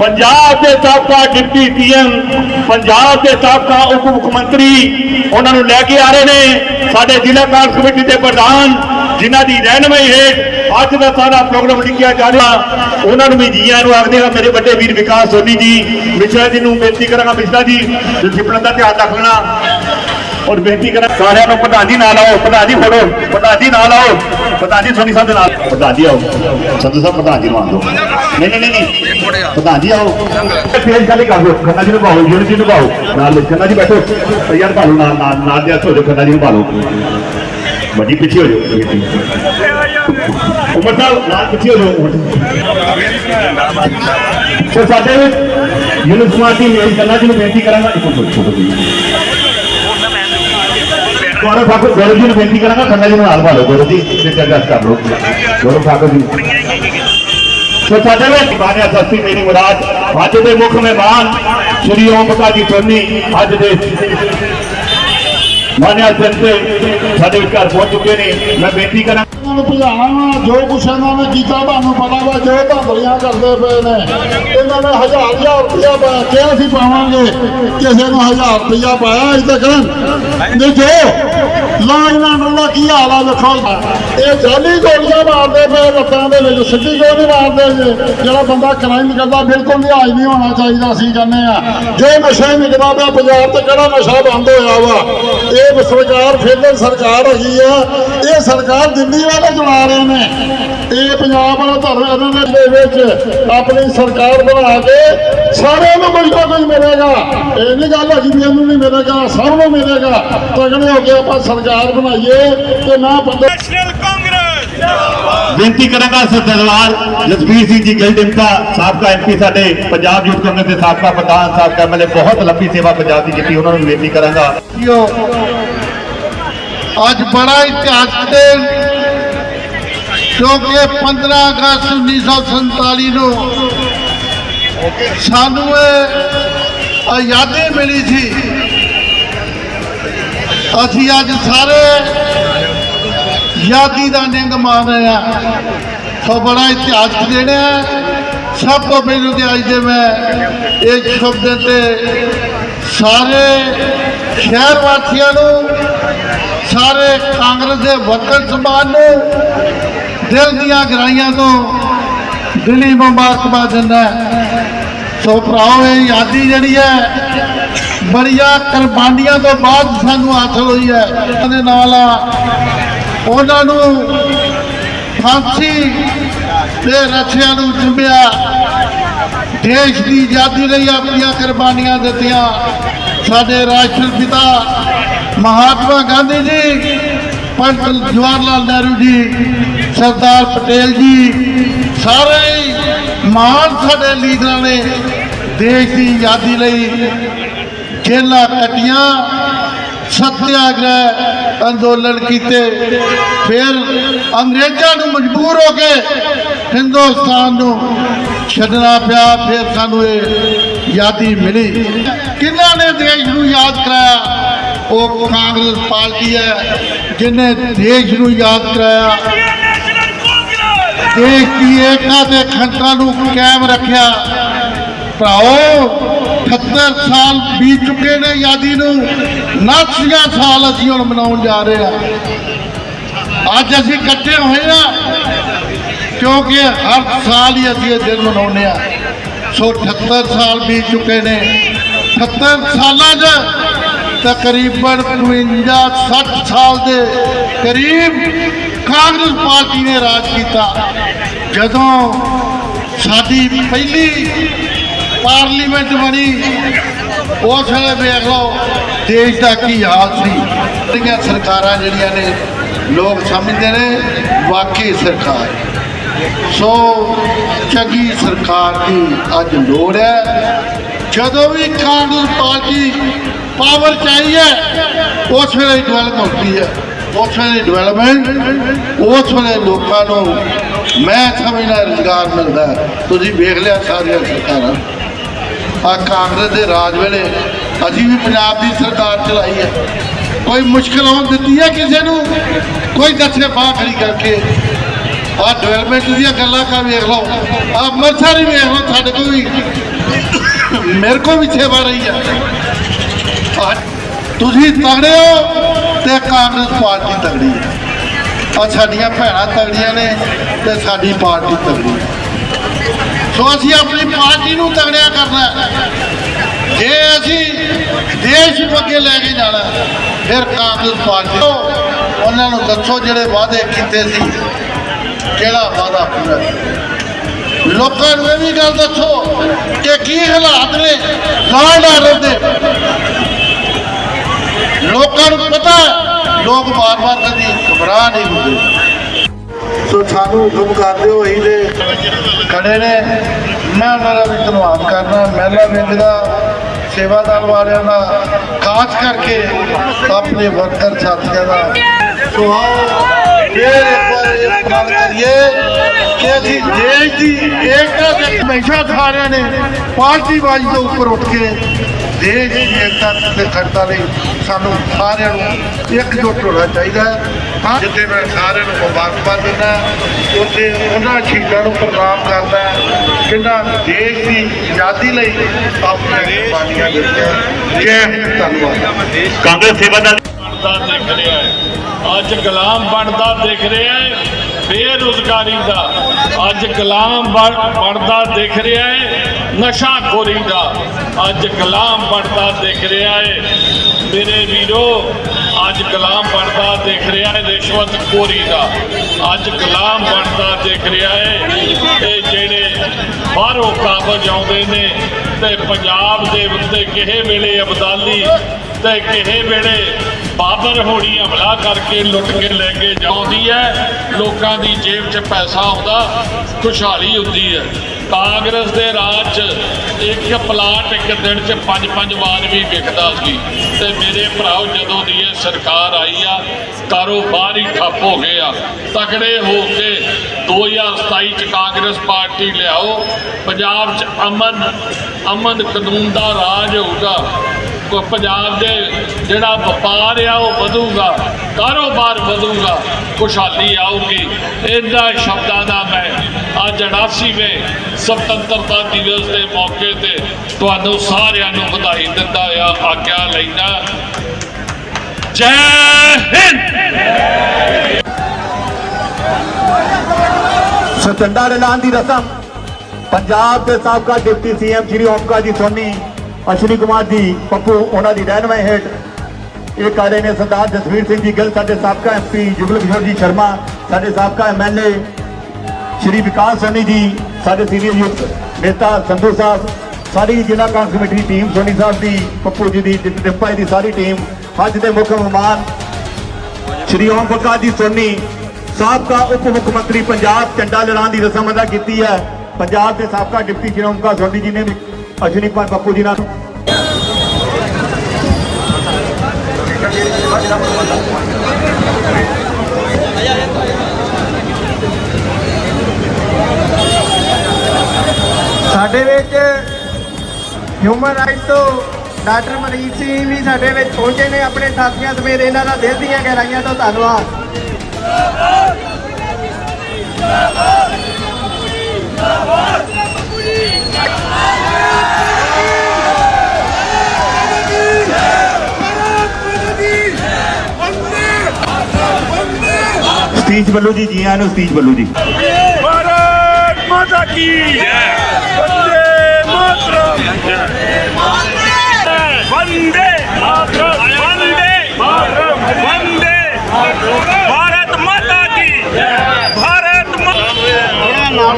ਪੰਜਾਬ ਦੇ ਸਾਬਕਾ deputy PM Punjab ਦੇ ਸਾਬਕਾ ਉਪ ਮੁੱਖ ਮੰਤਰੀ ਉਹਨਾਂ ਨੂੰ ਲੈ ਕੇ ਆ ਰਹੇ ਨੇ। ਸਾਡੇ ਜ਼ਿਲ੍ਹਾ ਕਾਂਗਰਸ ਕਮੇਟੀ ਦੇ ਪ੍ਰਧਾਨ ਜਿਨ੍ਹਾਂ ਦੀ ਰਹਿਨਮਾਈ ਹੇਠ ਅੱਜ ਦਾ ਸਾਰਾ ਪ੍ਰੋਗਰਾਮ ਲਿਖਿਆ ਜਾ ਰਿਹਾ। ਉਹਨਾਂ ਨੂੰ ਵੀ ਜੀਆਂ ਨੂੰ ਆਖਦੇ ਹਾਂ, ਮੇਰੇ ਵੱਡੇ ਵੀਰ ਵਿਕਾਸ ਸੋਨੀ ਜੀ, ਮਿਸ਼ਰਾ ਜੀ ਨੂੰ ਬੇਨਤੀ ਕਰਾਂਗਾ, ਮਿਸ਼ਰਾ ਜੀ ਡਿਸਪਲਿਨ ਦਾ ਧਿਆਨ ਰੱਖਣਾ ਔਰ ਬੇਨਤੀ ਕਰਾਂ ਸਾਰਿਆਂ ਨੂੰ, ਪ੍ਰਧਾਨ ਜੀ ਨਾਲ ਆਓ, ਪ੍ਰਧਾਨ ਜੀ ਫੜੋ, ਪ੍ਰਧਾਨ ਜੀ ਨਾਲ ਆਓ, ਪ੍ਰਧਾਨ ਜੀ ਸੋਨੀ ਸਾਹਿਬ ਦੇ ਨਾਲ। ਪ੍ਰਧਾਨ ਜੀ ਆਓ ਸੰਧੂ ਸਾਹਿਬ, ਪ੍ਰਧਾਨ ਜੀ ਨੂੰ ਆਉਂਦੋ ਨਹੀਂ ਨਹੀਂ ਨਹੀਂ ਪ੍ਰਧਾਨ ਜੀ ਆਓ। ਫੇਰ ਖਾਲੀ ਕਰ ਦਿਓ, ਖੰਨਾ ਜੀ ਨੂੰ ਪਾਓ ਯੂਨਿਟ ਜੀ ਨੂੰ ਪਾਓ ਨਾਲ ਖੰਨਾ ਜੀ ਬੈਠੋ। ਤੈਯਾਰ ਭਾਲੋ, ਨਾਲ ਨਾਲ ਨਾਲ ਦੇ ਹੱਥ ਹੋ ਜਾਓ, ਖੰਨਾ ਜੀ ਨੂੰ ਪਾਲੋ ਵੱਡੀ ਪਿੱਛੇ ਹੋ ਜਾਓ। ਉਮਰ ਸਾਹਿਬ ਨਾਲ ਪਿੱਛੇ ਹੋ ਜਾਓ। ਸੋ ਸਾਡੇ ਯੂਨਿਟ ਸਮਾਤੀ ਮੇਰੀ ਖੰਨਾ ਜੀ ਨੂੰ ਬੇਨਤੀ ਕਰਾਂਗਾ, ਇੱਕ ਛੋਟੋ ਜੀ ਗੌਰਵ ਠਾਕੁਰ ਗੌਰਵ ਜੀ ਨੂੰ ਬੇਨਤੀ ਕਰਾਂਗਾ ਖੰਨਾ ਜੀ ਨੂੰ ਨਾਲ ਪਾ ਲਓ ਗੌਰਵ ਜੀ ਤੇ ਜੱਜ ਕਰ ਲਓ ਗੌਰਵ ਠਾਕੁਰ ਜੀ ਸੋ ਸਾਡੇ ਵਿੱਚ ਬਾਣਿਆ ਸਸਤੀ ਮੇਰੀ ਮੁਰਾਦ ਅੱਜ ਦੇ ਮੁੱਖ ਮਹਿਮਾਨ ਸ਼੍ਰੀ ਓਮ ਪ੍ਰਕਾਸ਼ ਜੀ ਸੋਨੀ ਅੱਜ ਦੇ ਮਾਨਿਆ ਸੰਤੇ ਸਾਡੇ ਵਿਚਾਰ ਪਹੁੰਚ ਚੁੱਕੇ ਨੇ ਮੈਂ ਬੇਨਤੀ ਕਰਾਂ ਇਹਨਾਂ ਨੂੰ ਭਜਾਣਾ ਜੋ ਕੁਛ ਇਹਨਾਂ ਨੇ ਕੀਤਾ, ਤੁਹਾਨੂੰ ਪਤਾ ਵਾ ਜੋ ਧੰਦਲੀਆਂ ਕਰਦੇ ਪਏ ਨੇ, ਇਹਨਾਂ ਨੇ ਹਜ਼ਾਰ ਹਜ਼ਾਰ ਰੁਪਇਆ ਪਾਇਆ, ਕਿਹਾ ਸੀ ਪਾਵਾਂਗੇ, ਕਿਸੇ ਨੂੰ ਹਜ਼ਾਰ ਰੁਪਇਆ ਪਾਇਆ ਅਜੇ ਤੱਕ ਦੇਖੋ ਜੋ ਲਾ ਇਹਨਾਂ ਕੀ ਹਾਲ ਆ ਵੇਖੋ ਇਹ ਜਾਲੀ ਗੋਲੀਆਂ ਮਾਰਦੇ ਪਏ ਲੱਤਾਂ ਦੇ ਵਿੱਚ, ਸਿੱਧੀ ਗੋਲੀ ਮਾਰਦੇ ਜੇ। ਜਿਹੜਾ ਬੰਦਾ ਕ੍ਰਾਈਮ ਕਰਦਾ, ਬਿਲਕੁਲ ਲਿਹਾਜ਼ ਨਹੀਂ ਹੋਣਾ ਚਾਹੀਦਾ ਸੀ ਕਹਿੰਦੇ ਆ ਜੋ ਨਸ਼ਾ ਨਿਕਲਦਾ ਪਿਆ, ਪੰਜਾਬ ਤੇ ਕਿਹੜਾ ਨਸ਼ਾ ਬੰਦ ਹੋਇਆ ਵਾ? ਇਹ ਸਰਕਾਰ ਫੇਲਰ ਸਰਕਾਰ ਹੈਗੀ ਆ। ਇਹ ਸਰਕਾਰ ਦਿੱਲੀ ਵਾਲੇ ਚਲਾ ਰਹੇ ਨੇ। ਇਹ ਪੰਜਾਬ ਵਾਲਾ ਧਰਮ ਦੇ ਵਿੱਚ। ਆਪਣੀ ਸਰਕਾਰ ਬਣਾ ਕੇ ਸਾਰਿਆਂ ਨੂੰ ਕੁਝ ਨਾ ਕੁਝ ਮਿਲੇਗਾ। ਇਹ ਨਹੀਂ ਗੱਲ ਹੈਗੀ ਵੀ ਨਹੀਂ ਮਿਲੇਗਾ, ਸਭ ਨੂੰ ਮਿਲੇਗਾ। ਤਗੜੇ ਹੋ ਕੇ ਆਪਾਂ ਸਰਕਾਰ ਬਣਾਈਏ ਤੇ ਨਾ ਬੰਦੇ ਨੈਸ਼ਨਲ ਕਾਂਗਰਸ। ਬੇਨਤੀ ਕਰਾਂਗਾ ਸਰਦਾਰ ਜਸਵੀਰ ਸਿੰਘ ਜੀ ਗਿੱਲ ਦਿੰਤਾ ਸਾਬਕਾ ਐਮਪੀ ਸਾਡੇ ਪੰਜਾਬ ਯੂਥ ਕਾਂਗਰਸ ਦੇ ਸਾਬਕਾ ਪ੍ਰਧਾਨ ਸਾਬਕਾ ਐਮਐਲਏ ਬਹੁਤ ਲੰਬੀ ਸੇਵਾ ਪੰਜਾਬ ਦੀ ਕੀਤੀ ਉਹਨਾਂ ਨੂੰ ਬੇਨਤੀ ਕਰਾਂਗਾ। ਸਾਥੀਓ ਅੱਜ ਬੜਾ ਇਤਿਹਾਸ ਦੇ ਕਿਉਂਕਿ 15 ਅਗਸਤ 1947 ਨੂੰ ਸਾਨੂੰ ਇਹ ਆਜ਼ਾਦੀ ਮਿਲੀ ਸੀ। ਅਸੀਂ ਅੱਜ ਸਾਰੇ ਯਾਦੀ ਦਾ ਨਿੰਗ ਮਾਰ ਰਹੇ ਆ ਸੋ ਬੜਾ ਇਤਿਹਾਸ ਦੇਣਾ ਹੈ। ਸਭ ਤੋਂ ਪਹਿਲਾਂ ਤੇ ਅੱਜ ਦੇ ਮੈਂ ਇੱਕ ਸ਼ਬਦ ਤੇ ਸਾਰੇ ਸ਼ਹਿਰ ਵਾਸੀਆਂ ਨੂੰ, ਸਾਰੇ ਕਾਂਗਰਸ ਦੇ ਵਰਕਰ ਸਮਾਜ ਨੂੰ, ਦਿਲ ਦੀਆਂ ਗਰਾਈਆਂ ਤੋਂ ਦਿਲੀ ਮੁਬਾਰਕਬਾਦ ਦਿੰਦਾ ਸੋ ਭਰਾਓ, ਇਹ ਯਾਦੀ ਜਿਹੜੀ ਹੈ ਬੜੀਆਂ ਕੁਰਬਾਨੀਆਂ ਤੋਂ ਬਾਅਦ ਸਾਨੂੰ ਹਾਸਲ ਹੋਈ ਹੈ। ਉਹਦੇ ਨਾਲ ਉਹਨਾਂ ਨੂੰ ਫਾਂਸੀ ਦੇ ਰੱਛਿਆਂ ਨੂੰ ਚੁੰਮਿਆ ਦੇਸ਼ ਦੀ ਆਜ਼ਾਦੀ ਲਈ ਆਪਣੀਆਂ ਕੁਰਬਾਨੀਆਂ ਦਿੱਤੀਆਂ। ਸਾਡੇ ਰਾਸ਼ਟਰ ਪਿਤਾ ਮਹਾਤਮਾ ਗਾਂਧੀ ਜੀ, ਪੰਡਿਤ ਜਵਾਹਰ ਲਾਲ ਨਹਿਰੂ ਜੀ, ਸਰਦਾਰ ਪਟੇਲ ਜੀ, ਸਾਰੇ ਹੀ ਮਹਾਨ ਸਾਡੇ ਲੀਡਰਾਂ ਨੇ ਦੇਸ਼ ਦੀ ਆਜ਼ਾਦੀ ਲਈ ਜੇਲਾਂ ਕੱਟੀਆਂ, ਸੱਤਿਆਗ੍ਰਹਿ ਅੰਦੋਲਨ ਕੀਤੇ। ਫਿਰ ਅੰਗਰੇਜ਼ਾਂ ਨੂੰ ਮਜਬੂਰ ਹੋ ਕੇ ਹਿੰਦੁਸਤਾਨ ਨੂੰ ਛੱਡਣਾ ਪਿਆ, ਫਿਰ ਸਾਨੂੰ ਇਹ ਯਾਦੀ ਮਿਲੀ। ਕਿਹਨਾਂ ਨੇ ਦੇਸ਼ ਨੂੰ ਯਾਦ ਕਰਾਇਆ? ਉਹ ਕਾਂਗਰਸ ਪਾਰਟੀ ਹੈ, ਜਿਨੇ ਦੇਸ਼ ਨੂੰ ਯਾਦ ਕਰਾਇਆ। ਦੇਸ਼ ਦੀ ਏਕਤਾ ਦੇ ਖੰਡਾਂ ਨੂੰ ਕਾਇਮ ਰੱਖਿਆ। ਭਰਾਓ 78 ਸਾਲ ਬੀਤ ਚੁੱਕੇ ਨੇ ਯਾਦੀ ਨੂੰ 79 ਸਾਲ ਅਸੀਂ ਹੁਣ ਮਨਾਉਣ ਜਾ ਰਹੇ ਹਾਂ। ਅੱਜ ਅਸੀਂ ਇਕੱਠੇ ਹੋਏ ਆ ਕਿਉਂਕਿ ਹਰ ਸਾਲ ਹੀ ਅਸੀਂ ਇਹ ਦਿਨ ਮਨਾਉਂਦੇ ਆ ਸੋ 78 ਸਾਲ ਬੀਤ ਚੁੱਕੇ ਨੇ। 78 ਸਾਲਾਂ 'ਚ ਤਕਰੀਬਨ 52 60 ਸਾਲ ਦੇ ਕਰੀਬ ਕਾਂਗਰਸ ਪਾਰਟੀ ਨੇ ਰਾਜ ਕੀਤਾ। ਜਦੋਂ ਸਾਡੀ ਪਹਿਲੀ ਪਾਰਲੀਮੈਂਟ ਬਣੀ। ਉਸ ਵੇਲੇ ਵੇਖ ਲਓ, ਦੇਸ਼ ਦਾ ਕੀ ਹਾਲ ਸੀ। ਜਿਹੜੀਆਂ ਸਰਕਾਰਾਂ ਜਿਹੜੀਆਂ ਨੇ, ਲੋਕ ਸਮਝਦੇ ਨੇ, ਵਾਕਈ ਸਰਕਾਰ। ਸੋ ਚੰਗੀ ਸਰਕਾਰ ਦੀ ਅੱਜ ਲੋੜ ਹੈ। ਜਦੋਂ ਵੀ ਕਾਂਗਰਸ ਪਾਰਟੀ ਪਾਵਰ ਚਾਹੀਏ, ਉਸ ਵੇਲੇ ਡਿਵੈਲਪ ਹੁੰਦੀ ਹੈ। ਉਸ ਵੇਲੇ ਡਿਵੈਲਪਮੈਂਟ ਉਸ ਵੇਲੇ ਲੋਕਾਂ ਨੂੰ ਮੈਂ ਸਮਝਣਾ ਰੁਜ਼ਗਾਰ ਮਿਲਦਾ। ਤੁਸੀਂ ਵੇਖ ਲਿਆ ਸਾਰੀਆਂ ਸਰਕਾਰਾਂ। ਆ ਕਾਂਗਰਸ ਦੇ ਰਾਜ ਵੇਲੇ ਅਸੀਂ ਵੀ ਪੰਜਾਬ ਦੀ ਸਰਕਾਰ ਚਲਾਈ ਹੈ। ਕੋਈ ਮੁਸ਼ਕਲ ਆਉਣ ਦਿੱਤੀ ਹੈ ਕਿਸੇ ਨੂੰ? ਕੋਈ ਦੱਸੇ ਬਾਹ ਖੜੀ ਕਰਕੇ। ਆ ਡਿਵੈਲਪਮੈਂਟ ਦੀਆਂ ਗੱਲਾਂ ਕਰ ਵੇਖ ਲਓ। ਆ ਅੰਮ੍ਰਿਤਸਰ ਹੀ ਵੇਖ ਲਓ, ਸਾਡੇ ਕੋਲ ਵੀ। ਮੇਰੇ ਕੋਲ ਵੀ ਸੇਵਾ ਰਹੀ ਆ ਤੁਸੀਂ ਤਗੜੇ ਹੋ ਤੇ ਕਾਂਗਰਸ ਪਾਰਟੀ ਤਗੜੀ ਹੈ। ਆ ਸਾਡੀਆਂ ਭੈਣਾਂ ਤਗੜੀਆਂ ਨੇ ਤੇ ਸਾਡੀ ਪਾਰਟੀ ਤਗੜੀ ਹੈ। ਸੋ ਅਸੀਂ ਆਪਣੀ ਪਾਰਟੀ ਨੂੰ ਤਗੜਿਆ ਕਰਨਾ ਜੇ ਅਸੀਂ ਦੇਸ਼ ਨੂੰ ਅੱਗੇ ਲੈ ਕੇ ਜਾਣਾ ਫਿਰ ਕਾਂਗਰਸ ਪਾਰਟੀ ਉਹਨਾਂ ਨੂੰ ਦੱਸੋ ਜਿਹੜੇ ਵਾਅਦੇ ਕੀਤੇ ਸੀ, ਕਿਹੜਾ ਵਾਅਦਾ ਪੂਰਾ ਲੋਕਾਂ ਨੂੰ ਇਹ ਵੀ ਗੱਲ ਦੱਸੋ ਕਿ ਕੀ ਹਾਲਾਤ ਨੇ ਲਾਂਡ ਆਰਡਰ ਦੇ। ਲੋਕਾਂ ਨੂੰ ਪਤਾ ਲੋਕ ਵਾਰ-ਵਾਰ ਕਦੀ ਘਬਰਾ ਨਹੀਂ ਹੁੰਦੇ। ਸੋ ਸਾਨੂੰ ਹੁਕਮ ਕਰਦੇ ਹੋ ਅਸੀਂ ਦੇ ਖੜੇ ਨੇ। ਮੈਂ ਉਹਨਾਂ ਦਾ ਵੀ ਧੰਨਵਾਦ ਕਰਨਾ ਮਹਿਲਾ ਵਿੰਗ ਦਾ, ਸੇਵਾਦਾਰ ਵਾਲਿਆਂ ਦਾ, ਖਾਸ ਕਰਕੇ ਆਪਣੇ ਵਰਕਰ ਸਾਥੀਆਂ ਦਾ। ਸੋ ਆਓ ਫੇਰ ਇੱਕ ਵਾਰ ਇਹ ਗੱਲ ਕਰੀਏ ਕਿ ਅਸੀਂ ਦੇਸ਼ ਦੀ ਏਕਤਾ ਦੇ ਹਮੇਸ਼ਾ ਸਾਰਿਆਂ ਨੇ ਪਾਰਟੀ ਬਾਜੀ ਤੋਂ ਉੱਪਰ ਉੱਠ ਕੇ ਦੇਸ਼ ਦੀ ਏਕਤਾ ਤੇ ਖੜਤਾ ਲਈ ਸਾਨੂੰ ਸਾਰਿਆਂ ਨੂੰ ਇਕਜੁੱਟ ਹੋਣਾ ਚਾਹੀਦਾ ਹੈ। ਜਿੱਥੇ ਮੈਂ ਸਾਰਿਆਂ ਨੂੰ ਮੁਬਾਰਕਬਾਦ ਦਿੰਦਾ ਉੱਥੇ ਉਹਨਾਂ ਸ਼ਹੀਦਾਂ ਨੂੰ ਪ੍ਰਣਾਮ ਕਰਦਾ ਕਿੰਨਾ ਦੇਸ਼ ਦੀ ਆਜ਼ਾਦੀ ਲਈ ਆਪਣੇ ਕੁਰਬਾਨੀਆਂ ਦਿੱਤੀਆਂ ਜੈ ਹਿੰਦ। ਧੰਨਵਾਦ। ਕਾਂਗਰਸ ਸੇਵਾਦਾਰ ਬਣਦਾ ਦਿਖ ਰਿਹਾ ਹੈ। ਅੱਜ ਗੁਲਾਮ ਬਣਦਾ ਦਿਖ ਰਿਹਾ ਹੈ, ਬੇਰੁਜ਼ਗਾਰੀ ਦਾ। ਅੱਜ ਗੁਲਾਮ ਬਣਦਾ ਦਿਖ ਰਿਹਾ ਹੈ, ਨਸ਼ਾਖੋਰੀ ਦਾ। ਅੱਜ ਗੁਲਾਮ ਬਣਦਾ ਦਿਖ ਰਿਹਾ ਹੈ। ਮੇਰੇ ਵੀਰੋ, ਅੱਜ ਗੁਲਾਮ ਬਣਦਾ ਦਿਖ ਰਿਹਾ ਹੈ ਰਿਸ਼ਵਤ ਖੋਰੀ ਦਾ। ਅੱਜ ਗੁਲਾਮ ਬਣਦਾ ਦਿਖ ਰਿਹਾ ਹੈ ਇਹ ਜਿਹੜੇ ਬਾਹਰੋਂ ਕਾਬਜ ਆਉਂਦੇ ਨੇ ਤੇ ਪੰਜਾਬ ਦੇ ਉੱਤੇ ਕਿਸੇ ਵੇਲੇ ਅਬਦਾਲੀ ਤੇ ਕਿਸੇ ਵੇਲੇ ਬਾਬਰ ਹੋਣੀ ਹਮਲਾ ਕਰਕੇ ਲੁੱਟ ਕੇ ਲੈ ਕੇ ਜਾਂਦੀ ਹੈ। ਲੋਕਾਂ ਦੀ ਜੇਬ 'ਚ ਪੈਸਾ ਆਉਂਦਾ, ਖੁਸ਼ਹਾਲੀ ਹੁੰਦੀ ਹੈ। ਕਾਂਗਰਸ ਦੇ ਰਾਜ 'ਚ ਇੱਕ ਪਲਾਟ ਇੱਕ ਦਿਨ 'ਚ ਪੰਜ ਪੰਜ ਵਾਰ ਵੀ ਵਿਕਦਾ ਸੀ। ਤੇ ਮੇਰੇ ਭਰਾਓ, ਜਦੋਂ ਦੀ ਇਹ ਸਰਕਾਰ ਆਈ ਆ, ਕਾਰੋਬਾਰ ਹੀ ਠੱਪ ਹੋ ਗਏ ਆ ਤਕੜੇ ਹੋ ਕੇ 2027 ਚ ਕਾਂਗਰਸ ਪਾਰਟੀ ਲਿਆਓ, ਪੰਜਾਬ 'ਚ ਅਮਨ ਅਮਨ ਕਾਨੂੰਨ ਦਾ ਰਾਜ ਹੋਊਗਾ। ਪੰਜਾਬ ਦੇ ਜਿਹੜਾ ਵਪਾਰ ਆ, ਉਹ ਵਧੂਗਾ, ਕਾਰੋਬਾਰ ਵਧੂਗਾ, ਖੁਸ਼ਹਾਲੀ ਆਊਗੀ। ਇਹਨਾਂ ਸ਼ਬਦਾਂ ਦਾ ਮੈਂ ਅੱਜ 88ਵੇਂ ਸੁਤੰਤਰਤਾ ਦਿਵਸ ਦੇ ਮੌਕੇ ਤੇ ਤੁਹਾਨੂੰ ਸਾਰਿਆਂ ਨੂੰ ਵਧਾਈ ਦਿੰਦਾ ਆ, ਆਗਿਆ ਲੈਂਦਾ। ਜੈ ਹਿੰਦ! ਸਤੰਡਾ ਐਲਾਨ ਦੀ ਰਸਮ। ਪੰਜਾਬ ਦੇ ਸਾਬਕਾ ਡਿਪਟੀ ਸੀਐਮ ਸ਼੍ਰੀ ਓਮਕਾ ਜੀ ਸੋਨੀ। ਅਸ਼ਵਨੀ ਕੁਮਾਰ ਜੀ ਪੱਪੂ, ਉਹਨਾਂ ਦੀ ਰਹਿਨਮਾਈ ਹੇਠ ਇਹ ਕਰ ਰਹੇ ਨੇ ਸਰਦਾਰ ਜਸਵੀਰ ਸਿੰਘ ਜੀ ਗਿੱਲ, ਸਾਡੇ ਸਾਬਕਾ ਐਮਪੀ ਜੁਗਲ ਕਿਸ਼ੋਰ ਜੀ ਸ਼ਰਮਾ, ਸਾਡੇ ਸਾਬਕਾ ਐਮਐਲਏ ਸ਼੍ਰੀ ਵਿਕਾਸ ਸੋਨੀ ਜੀ, ਸਾਡੇ ਸੀਨੀਅਰ ਯੂਥ ਨੇਤਾ ਸੰਧੂ ਸਾਹਿਬ, ਸਾਰੀ ਜ਼ਿਲ੍ਹਾ ਕਾਂਗਰਸ ਕਮੇਟੀ ਦੀ ਟੀਮ ਸੋਨੀ ਸਾਹਿਬ ਦੀ, ਪੱਪੂ ਜੀ ਦੀ ਡਿਪਟੀ ਜੀ ਦੀ ਸਾਰੀ ਟੀਮ ਅੱਜ ਦੇ ਮੁੱਖ ਮਹਿਮਾਨ ਸ਼੍ਰੀ ਓਮ ਪ੍ਰਕਾਸ਼ ਜੀ, ਸੋਨੀ, ਸਾਬਕਾ ਉਪ ਮੁੱਖ ਮੰਤਰੀ ਪੰਜਾਬ, ਝੰਡਾ ਲੜਾਉਣ ਦੀ ਰਸਮ ਅਦਾ ਕੀਤੀ ਹੈ। ਪੰਜਾਬ ਦੇ ਸਾਬਕਾ ਡਿਪਟੀ ਸ਼੍ਰੀ ਓਮ ਪ੍ਰਕਾਸ਼ ਸੋਨੀ ਜੀ ਨੇ ਵੀ ਅਸ਼ਵਨੀ ਕੁਮਾਰ ਪੱਪੂ ਜੀ ਨਾਲ। ਸਾਡੇ ਵਿੱਚ ਹਿਊਮਨ ਰਾਈਟਸ ਤੋਂ ਡਾਕਟਰ ਮਨੀਸ਼ ਸਿੰਘ ਵੀ ਸਾਡੇ ਵਿੱਚ ਪਹੁੰਚੇ ਨੇ, ਆਪਣੇ ਸਾਥੀਆਂ ਸਮੇਤ ਇਹਨਾਂ ਦਾ ਦਿਲ ਦੀਆਂ ਗਹਿਰਾਈਆਂ ਤੋਂ ਧੰਨਵਾਦ। ਸਪੀਚ ਵੱਲੋਂ ਜੀ ਜੀ ਨੂੰ ਸਪੀਚ ਵੱਲੋਂ ਜੀ। ਭਾਰਤ ਮਾਤਾ ਕੀ ਜੈ। ਵੰਦੇ ਭਾਰਤ ਮਾਤਾ ਕੀ ਭਾਰਤ ਮਾਤਾ ਨਾਮ